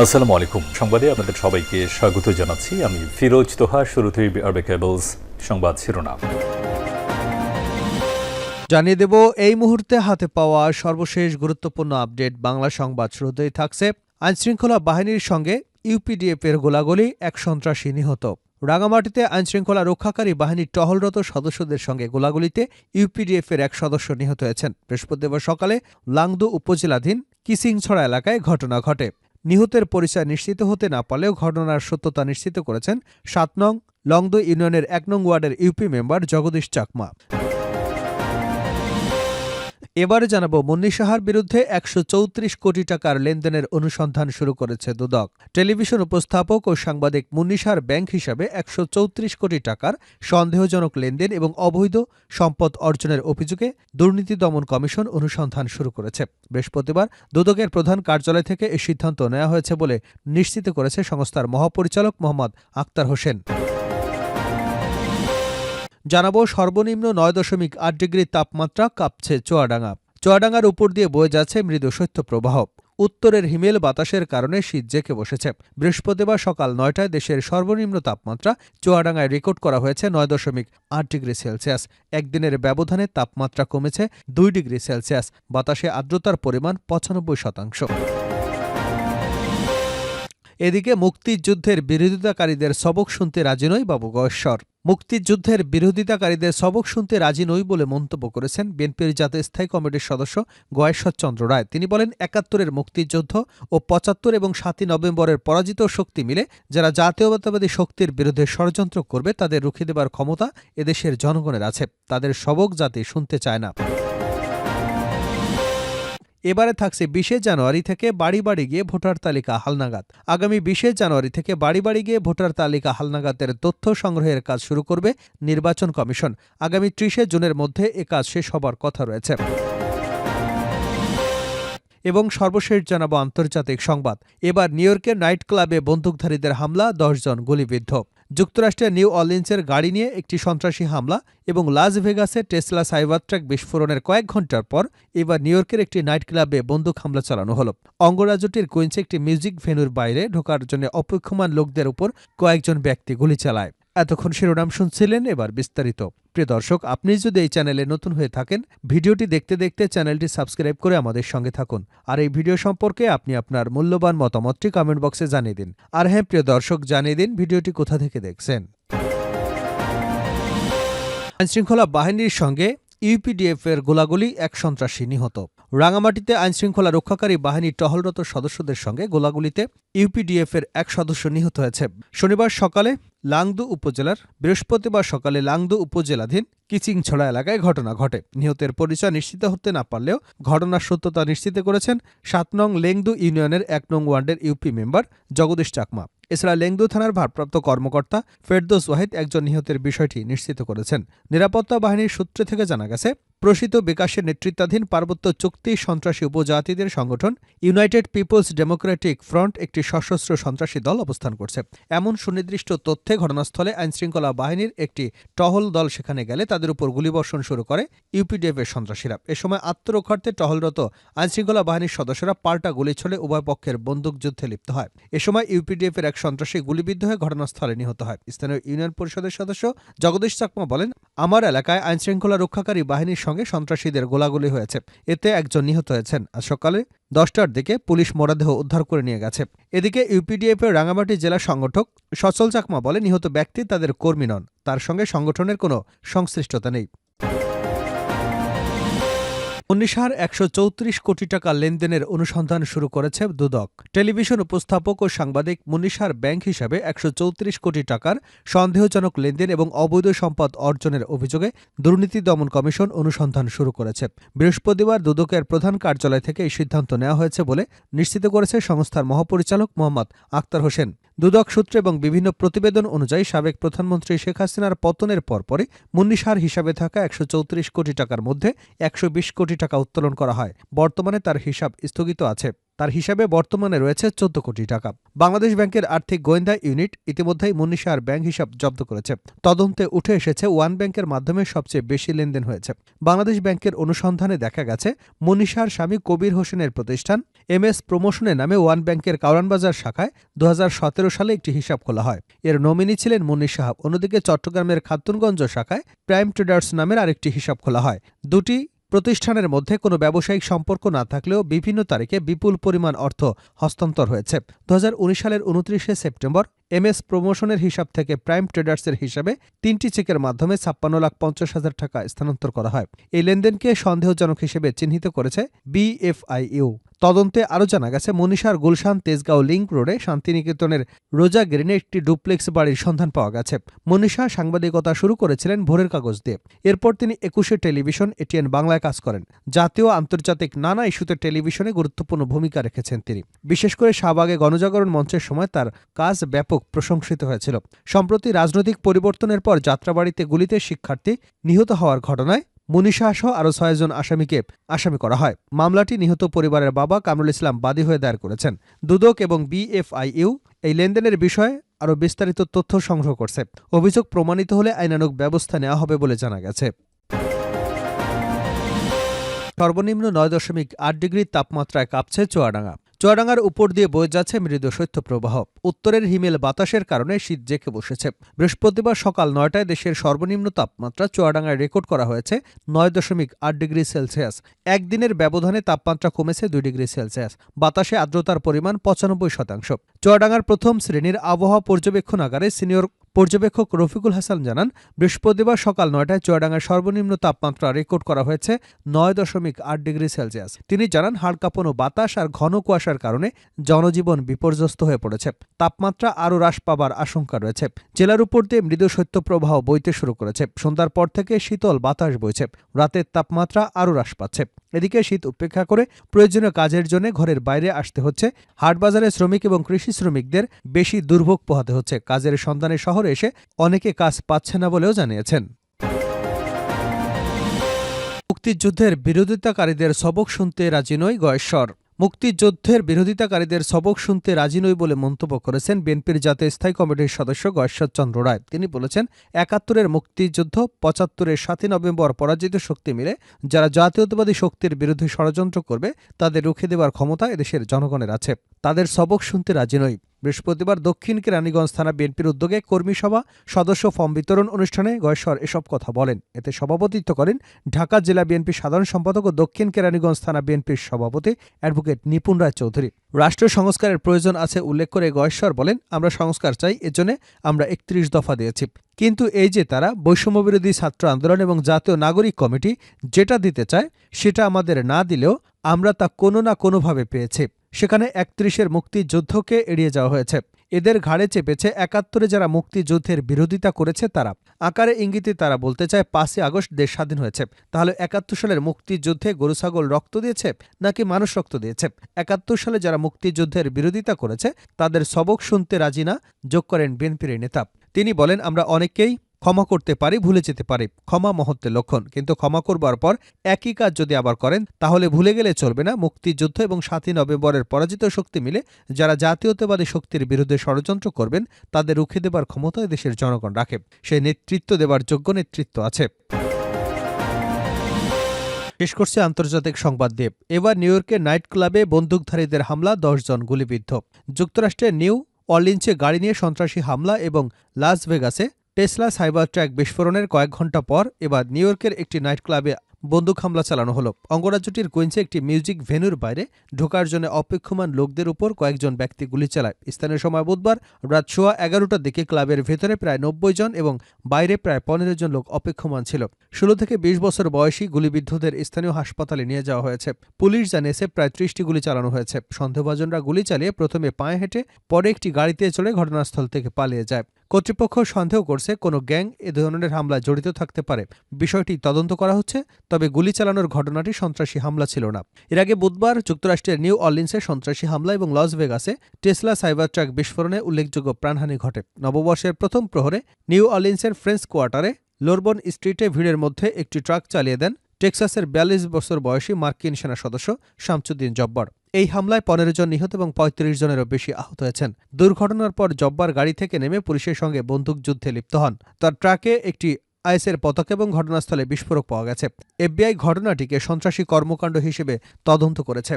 আসসালামু আলাইকুম। সংবাদে আপনাদের সবাইকে স্বাগত জানাচ্ছি। আমি ফিরোজ তোহা, শুরুতেই আরবে কেবলস সংবাদ শিরোনাম। জানিয়ে দেব, এই মুহূর্তে হাতে পাওয়া সর্বশেষ গুরুত্বপূর্ণ আপডেট বাংলা সংবাদ শুরুতেই থাকছে। আইনশৃঙ্খলা বাহিনীর সঙ্গে ইউপিডিএফ এর গোলাগুলি, এক সন্ত্রাসী নিহত। রাঙামাটিতে আইনশৃঙ্খলা রক্ষাকারী বাহিনীর টহলরত সদস্যদের সঙ্গে গোলাগুলিতে ইউপিডিএফ এর এক সদস্য নিহত হয়েছেন। বৃহস্পতিবার সকালে লাংদু উপজেলাধীন কিসিংছড়া এলাকায় ঘটনা ঘটে। নিহতের পরিচয় নিশ্চিত হতে না পারলেও ঘটনার সত্যতা নিশ্চিত করেছেন সাত নং লংদু ইউনিয়নের এক নং ওয়ার্ডের ইউপি মেম্বার জগদীশ চাকমা। এবারে জানাব, মুন্নি সাহার বিরুদ্ধে একশো চৌত্রিশ কোটি টাকার লেনদেনের অনুসন্ধান শুরু করেছে দুদক। টেলিভিশন উপস্থাপক ও সাংবাদিক মুন্নি সাহার ব্যাংক হিসাবে একশো চৌত্রিশ কোটি টাকার সন্দেহজনক লেনদেন এবং অবৈধ সম্পদ অর্জনের অভিযোগে দুর্নীতি দমন কমিশন অনুসন্ধান শুরু করেছে। বৃহস্পতিবার দুদকের প্রধান কার্যালয় থেকে এই সিদ্ধান্ত নেওয়া হয়েছে বলে নিশ্চিত করেছে সংস্থার মহাপরিচালক মোহাম্মদ আক্তার হোসেন। জানাব সর্বনিম্ন নয় দশমিক আট ডিগ্রি তাপমাত্রা কাঁপছে চুয়াডাঙ্গা। চুয়াডাঙ্গার উপর দিয়ে বয়ে যাচ্ছে মৃদু শৈত্যপ্রবাহ। উত্তরের হিমেল বাতাসের কারণে শীত জেঁকে বসেছে। বৃহস্পতিবার সকাল নয়টায় দেশের সর্বনিম্ন তাপমাত্রা চুয়াডাঙ্গায় রেকর্ড করা হয়েছে নয় দশমিক আট ডিগ্রি সেলসিয়াস। একদিনের ব্যবধানে তাপমাত্রা কমেছে দুই ডিগ্রি সেলসিয়াস। বাতাসে আর্দ্রতার পরিমাণ পঁচানব্বই শতাংশ। এদিকে মুক্তিযুদ্ধের বিরোধিতাকারীদের সবক শুনতে রাজি নয় বাবু গয়েশ্বর। মুক্তিযুদ্ধের বিরোধিতাকারীদের সবক শুনতে রাজি নই বলে মন্তব্য করেছেন বিএনপির জাতীয় স্থায়ী কমিটির সদস্য গয়েশ্বর চন্দ্র রায়। তিনি বলেন, একাত্তরের মুক্তিযুদ্ধ ও পঁচাত্তর এবং সাতই নভেম্বরের পরাজিত শক্তি মিলে যারা জাতীয়তাবাদী শক্তির বিরুদ্ধে ষড়যন্ত্র করবে, তাদের রুখে দেবার ক্ষমতা এদেশের জনগণের আছে। তাদের সবক জাতি শুনতে চায় না। এবারে থাকছে বিশে জানুয়ারি থেকে বাড়ি বাড়ি গিয়ে ভোটার তালিকা হালনাগাদ। আগামী বিশে জানুয়ারি থেকে বাড়ি বাড়ি গিয়ে ভোটার তালিকা হালনাগাদের তথ্য সংগ্রহের কাজ শুরু করবে নির্বাচন কমিশন। আগামী ত্রিশে জুনের মধ্যে এ কাজ শেষ হবার কথা রয়েছে। এবং সর্বশেষ জানাব আন্তর্জাতিক সংবাদ। এবার নিউ ইয়র্কের নাইট ক্লাবে বন্দুকধারীদের হামলা দশজন গুলিবিদ্ধ। যুক্তরাষ্ট্রের নিউ অর্লিন্সের গাড়ি নিয়ে একটি সন্ত্রাসী হামলা এবং লাস ভেগাসে টেসলা সাইবার ট্রাক বিস্ফোরণের কয়েক ঘণ্টার পর এবার নিউ ইয়র্কের একটি নাইট ক্লাবে বন্দুক হামলা চালানো হল। অঙ্গরাজ্যটির কুইন্সে একটি মিউজিক ভেনুর বাইরে ঢোকার জন্য অপেক্ষমান লোকদের উপর কয়েকজন ব্যক্তি গুলি চালায়। এতক্ষণ শিরোনাম শুনছিলেন এবার বিস্তারিত। প্রিয় দর্শক, আপনি যদি এই চ্যানেলে নতুন হয়ে থাকেন, ভিডিওটি দেখতে দেখতে চ্যানেলটি সাবস্ক্রাইব করে আমাদের সঙ্গে থাকুন। আর এই ভিডিও সম্পর্কে আপনি আপনার মূল্যবান মতামতটি কমেন্ট বক্সে জানিয়ে দিন। আর হ্যাঁ প্রিয় দর্শক, জানিয়ে দিন ভিডিওটি কোথা থেকে দেখছেন। আইনশৃঙ্খলা বাহিনীর সঙ্গে ইউপিডিএফ এর গোলাগুলি এক সন্ত্রাসী নিহত। রাঙামাটিতে আইনশৃঙ্খলা রক্ষাকারী বাহিনীর টহলরত সদস্যদের সঙ্গে গোলাগুলিতে ইউপিডিএফ এর এক সদস্য নিহত হয়েছে। শনিবার সকালে লাংদু উপজেলার বৃহস্পতিবার সকালে লাংদু উপজেলাধীন কিচিংছড়া এলাকায় ঘটনা ঘটে। নিহতের পরিচয় নিশ্চিত হতে না পারলেও ঘটনার সত্যতা নিশ্চিত করেছেন সাত নং লেংদু ইউনিয়নের এক নং ওয়ার্ডের ইউপি মেম্বার জগদীশ চাকমা। এছাড়া লেংদু থানার ভারপ্রাপ্ত কর্মকর্তা ফেরদোস ওয়াহিদ একজন নিহতের বিষয়টি নিশ্চিত করেছেন। নিরাপত্তা বাহিনীর সূত্রে থেকে জানা গেছে প্রসিত বিকাশের নেতৃত্বাধীন পার্বত্য চুক্তি সন্ত্রাসী উপজাতিদের সংগঠন ইউনাইটেড পিপলস ডেমোক্রেটিক ফ্রন্ট একটি সশস্ত্র সন্ত্রাসী দল অবস্থান করছে। এমন সুনির্দিষ্ট তথ্যে ঘটনাস্থলে আইনশৃঙ্খলা বাহিনীর একটি টহল দল সেখানে গেলে তাদের উপর গুলিবর্ষণ শুরু করে ইউপিডিএফের সন্ত্রাসীরা। এ সময় আত্মরক্ষার্থে টহলরত আইনশৃঙ্খলা বাহিনীর সদস্যরা পাল্টা গুলি ছলে উভয় পক্ষের বন্দুকযুদ্ধে লিপ্ত হয়। এ সময় ইউপিডিএফ এর এক সন্ত্রাসী গুলিবিদ্ধ হয়ে ঘটনাস্থলে নিহত হয়। স্থানীয় ইউনিয়ন পরিষদের সদস্য জগদীশ চাকমা বলেন, আমার এলাকায় আইনশৃঙ্খলা রক্ষাকারী বাহিনীর সঙ্গে সন্ত্রাসীদের গোলাগুলি হয়েছে। এতে একজন নিহত হয়েছেন। আজ সকালে দশটার দিকে পুলিশ মরদেহ উদ্ধার করে নিয়ে গেছে। এদিকে ইউপিডিএফের রাঙামাটি জেলা সংগঠক সচল চাকমা বলে নিহত ব্যক্তি তাদের কর্মী নন। তার সঙ্গে সংগঠনের কোনো সংশ্লিষ্টতা নেই। উনিশার একশো চৌত্রিশ কোটি টাকা লেনদেনের অনুসন্ধান শুরু করেছে দুদক। টেলিভিশন উপস্থাপক ও সাংবাদিক মুনিশার ব্যাংক হিসাবে একশো চৌত্রিশ কোটি টাকার সন্দেহজনক লেনদেন এবং অবৈধ সম্পদ অর্জনের অভিযোগে দুর্নীতি দমন কমিশন অনুসন্ধান শুরু করেছে। বৃহস্পতিবার দুদকের প্রধান কার্যালয় থেকে এই সিদ্ধান্ত নেওয়া হয়েছে বলে নিশ্চিত করেছে সংস্থার মহাপরিচালক মোহাম্মদ আক্তার হোসেন। দুদক সূত্র এবং বিভিন্ন প্রতিবেদন অনুযায়ী সাবেক প্রধানমন্ত্রী শেখ হাসিনার পতনের পরপরই মুন্নিসার হিসাবে থাকা একশো চৌত্রিশ কোটি টাকার মধ্যে একশো বিশ কোটি টাকা উত্তোলন করা হয়। বর্তমানে তার হিসাব স্থগিত আছে। তার হিসাবে বর্তমানে রয়েছে চোদ্দ কোটি টাকা। বাংলাদেশ ব্যাংকের আর্থিক গোয়েন্দা ইউনিট ইতিমধ্যেই মুন্নিশার ব্যাংক হিসাব জব্দ করেছে। তদন্তে উঠে এসেছে ওয়ান ব্যাংকের মাধ্যমে সবচেয়ে বেশি লেনদেন হয়েছে। বাংলাদেশ ব্যাংকের অনুসন্ধানে দেখা গেছে, মুন্নিশার স্বামী কবির হোসেনের প্রতিষ্ঠান এম এস প্রমোশনের নামে ওয়ান ব্যাংকের কাউরানবাজার শাখায় দু হাজার সতেরো সালে একটি হিসাব খোলা হয়। এর নমিনি ছিলেন মুন্নি সাহাব। অন্যদিকে চট্টগ্রামের খাতুনগঞ্জ শাখায় প্রাইম ট্রেডার্স নামের আরেকটি হিসাব খোলা হয়। দুটি প্রতিষ্ঠানের মধ্যে কোনো ব্যবসায়িক সম্পর্ক না থাকলেও বিভিন্ন তারিখে বিপুল পরিমাণ অর্থ হস্তান্তর হয়েছে। দু হাজার উনিশ সালের উনত্রিশে সেপ্টেম্বর এমএস প্রমোশনের হিসাব থেকে প্রাইম ট্রেডার্সের হিসাবে তিনটি চেকের মাধ্যমে ছাপ্পান্ন লাখ পঞ্চাশ হাজার টাকা স্থানান্তর করা হয়। এই লেনদেনকে সন্দেহজনক হিসেবে চিহ্নিত করেছে বিএফআইইউ। তদন্তে আরও জানা গেছে, মনীষার গুলশান তেজগাঁও লিংক রোডে শান্তিনিকেতনের রোজা গ্রিনে একটি ডুপ্লেক্স বাড়ির সন্ধান পাওয়া গেছে। মনীষা সাংবাদিকতা শুরু করেছিলেন ভোরের কাগজ দিয়ে। এরপর তিনি একুশে টেলিভিশন এটিএন বাংলায় কাজ করেন। জাতীয় আন্তর্জাতিক নানা ইস্যুতে টেলিভিশনে গুরুত্বপূর্ণ ভূমিকা রেখেছেন তিনি। বিশেষ করে শাহবাগে গণজাগরণ মঞ্চের সময় তার কাজ ব্যাপক প্রশংসিত হয়েছিল। সম্প্রতি রাজনৈতিক পরিবর্তনের পর যাত্রাবাড়িতে গুলিতে শিক্ষার্থী নিহত হওয়ার ঘটনায় মুনিশা সহ আরও ছয়জন আসামিকে আসামি করা হয়। মামলাটি নিহত পরিবারের বাবা কামরুল ইসলাম বাদী হয়ে দায়ের করেছেন। দুদক এবং বিএফআইইউ এই লেনদেনের বিষয়ে আরও বিস্তারিত তথ্য সংগ্রহ করছে। অভিযোগ প্রমাণিত হলে আইনানুগ ব্যবস্থা নেওয়া হবে বলে জানা গেছে। সর্বনিম্ন নয় দশমিক আট ডিগ্রি তাপমাত্রায় কাঁপছে চুয়াডাঙ্গা। চুয়াডাঙ্গার উপর দিয়ে বয়ে যাচ্ছে মৃদু শৈত্যপ্রবাহ। উত্তরের হিমেল বাতাসের কারণে শীত জেঁকে বসেছে। বৃহস্পতিবার সকাল নয়টায় দেশের সর্বনিম্ন তাপমাত্রা চুয়াডাঙ্গায় রেকর্ড করা হয়েছে, নয় দশমিক আট ডিগ্রি সেলসিয়াস। একদিনের ব্যবধানে তাপমাত্রা কমেছে দুই ডিগ্রি সেলসিয়াস। বাতাসে আর্দ্রতার পরিমাণ পঁচানব্বই শতাংশ। চুয়াডাঙ্গার প্রথম শ্রেণির আবহাওয়া পর্যবেক্ষণাগারে সিনিয়র পর্যবেক্ষক রফিকুল হাসান জানান, বৃহস্পতিবার সকাল নয়টায় চুয়াডাঙ্গার সর্বনিম্ন তাপমাত্রা রেকর্ড করা হয়েছে, নয় দশমিক আট ডিগ্রি সেলসিয়াস। তিনি জানান হাড়কাঁপানো বাতাস আর ঘন কুয়াশার কারণে জনজীবন বিপর্যস্ত হয়ে পড়েছে। তাপমাত্রা আরও হ্রাস পাবার আশঙ্কা রয়েছে। জেলার উপর দিয়ে মৃদু শৈত্যপ্রবাহ বইতে শুরু করেছে। সন্ধ্যার পর থেকে শীতল বাতাস বইছে। রাতের তাপমাত্রা আরও হ্রাস পাচ্ছে। এদিকে শীত উপেক্ষা করে প্রয়োজনীয় কাজের জন্য ঘরের বাইরে আসতে হচ্ছে। হাটবাজারে শ্রমিক এবং কৃষি শ্রমিকদের বেশি দুর্ভোগ পোহাতে হচ্ছে। কাজের সন্ধানে শহরে এসে অনেকে কাজ পাচ্ছে না বলেও জানিয়েছেন। মুক্তিযুদ্ধের বিরোধিতাকারীদের সবক শুনতে রাজি নয় গয়েশ্বর। মুক্তিযুদ্ধের বিরোধিতাকারীদের সবক শুনতে রাজি নই বলে মন্তব্য করেছেন বিএনপির জাতীয় স্থায়ী কমিটির সদস্য গয়েশ্বর চন্দ্র রায়। তিনি বলেছেন, একাত্তরের মুক্তিযুদ্ধ, পঁচাত্তরের সাতই নভেম্বর পরাজিত শক্তি মিলে যারা জাতীয়তাবাদী শক্তির বিরুদ্ধে ষড়যন্ত্র করবে, তাদের রুখে দেওয়ার ক্ষমতা এদেশের জনগণের আছে। তাদের সবক শুনতে রাজি নই। বৃহস্পতিবার দক্ষিণ কেরানীগঞ্জ থানা বিএনপির উদ্যোগে কর্মী সভা, সদস্য ফর্ম বিতরণ অনুষ্ঠানে গয়েশ্বর এসব কথা বলেন। এতে সভাপতিত্ব করেন ঢাকা জেলা বিএনপি সাধারণ সম্পাদক ও দক্ষিণ কেরানীগঞ্জ থানা বিএনপির সভাপতি অ্যাডভোকেট নিপুণ রায় চৌধুরী। রাষ্ট্র সংস্কারের প্রয়োজন আছে উল্লেখ করে গয়েশ্বর বলেন, আমরা সংস্কার চাই, এজন্য আমরা একত্রিশ দফা দিয়েছি। কিন্তু এই যে তারা বৈষম্যবিরোধী ছাত্র আন্দোলন এবং জাতীয় নাগরিক কমিটি যেটা দিতে চায়, সেটা আমাদের না দিলেও আমরা তা কোনো না কোনোভাবে পেয়েছি। সেখানে একত্রিশের মুক্তিযুদ্ধকে এড়িয়ে যাওয়া হয়েছে। এদের ঘাড়ে চেপেছে একাত্তরে যারা মুক্তিযুদ্ধের বিরোধিতা করেছে তারা। আকারে ইঙ্গিতে তারা বলতে চায়, পাঁচই আগস্ট দেশ স্বাধীন হয়েছে। তাহলে একাত্তর সালের মুক্তিযুদ্ধে গরু ছাগল রক্ত দিয়েছে নাকি মানুষ রক্ত দিয়েছে? একাত্তর সালে যারা মুক্তিযুদ্ধের বিরোধিতা করেছে, তাদের সবক শুনতে রাজি না? যোগ করেন বিএনপির নেতা। তিনি বলেন, আমরা অনেককেই ক্ষমা করতে পারি, ভুলে যেতে পারি। ক্ষমা মহত্বের লক্ষণ। কিন্তু ক্ষমা করবার পর একই কাজ যদি আবার করেন, তাহলে ভুলে গেলে চলবে না। মুক্তিযুদ্ধ এবং সাতই নভেম্বরের পরাজিত শক্তি মিলে যারা জাতীয়তাবাদী শক্তির বিরুদ্ধে ষড়যন্ত্র করবেন, তাদের রুখে দেবার ক্ষমতা দেশের জনগণ রাখে। সেই নেতৃত্ব দেবার যোগ্য নেতৃত্ব আছে। শেষ করছে আন্তর্জাতিক সংবাদ দিয়ে। এবার নিউ ইয়র্কের নাইট ক্লাবে বন্দুকধারীদের হামলা জন গুলিবিদ্ধ। যুক্তরাষ্ট্রের নিউ অর্লিন্সে গাড়ি নিয়ে সন্ত্রাসী হামলা এবং লাস ভেগাসে টেসলা সাইবার ট্র্যাক বিস্ফোরণের কয়েক ঘণ্টা পর এবার নিউ ইয়র্কের একটি নাইট ক্লাবে বন্দুক হামলা চালানো হলো। অঙ্গরাজ্যটির কুইন্সে একটি মিউজিক ভেন্যুর বাইরে ঢোকার জন্য অপেক্ষমান লোকদের উপর কয়েকজন ব্যক্তি গুলি চালায়। স্থানীয় সময় বুধবার রাত সোয়া এগারোটার দিকে ক্লাবের ভেতরে প্রায় নব্বই জন এবং বাইরে প্রায় পনেরো জন লোক অপেক্ষমান ছিল। ষোলো থেকে বিশ বছর বয়সী গুলিবিদ্ধদের স্থানীয় হাসপাতালে নিয়ে যাওয়া হয়েছে। পুলিশ জানিয়েছে প্রায় ত্রিশটি গুলি চালানো হয়েছে। সন্দেহভাজনরা গুলি চালিয়ে প্রথমে পায়ে হেঁটে পরে একটি গাড়িতে চড়ে ঘটনাস্থল থেকে পালিয়ে যায়। কর্তৃপক্ষ সন্দেহ করছে কোনো গ্যাং এ ধরনের হামলায় জড়িত থাকতে পারে। বিষয়টি তদন্ত করা হচ্ছে, তবে গুলি চালানোর ঘটনাটি সন্ত্রাসী হামলা ছিল না। এর আগে বুধবার যুক্তরাষ্ট্রের নিউ অর্লিন্সে সন্ত্রাসী হামলা এবং লস ভেগাসে টেসলা সাইবার ট্রাক বিস্ফোরণে উল্লেখযোগ্য প্রাণহানি ঘটে। নববর্ষের প্রথম প্রহরে নিউ অর্লিন্সের ফ্রেঞ্চ কোয়ার্টারে লোরবন স্ট্রিটে ভিড়ের মধ্যে একটি ট্রাক চালিয়ে দেন টেক্সাসের বিয়াল্লিশ বছর বয়সী মার্কিন সেনা সদস্য শামসুদ্দিন জব্বর। এই হামলায় পনেরো জন নিহত এবং পঁয়ত্রিশ জনেরও বেশি আহত হয়েছেন। দুর্ঘটনার পর জব্বার গাড়ি থেকে নেমে পুলিশের সঙ্গে বন্দুকযুদ্ধে লিপ্ত হন। তার ট্রাকে একটি আইএসের পতাকা এবং ঘটনাস্থলে বিস্ফোরক পাওয়া গেছে। এফবিআই ঘটনাটিকে সন্ত্রাসী কর্মকাণ্ড হিসেবে তদন্ত করেছে।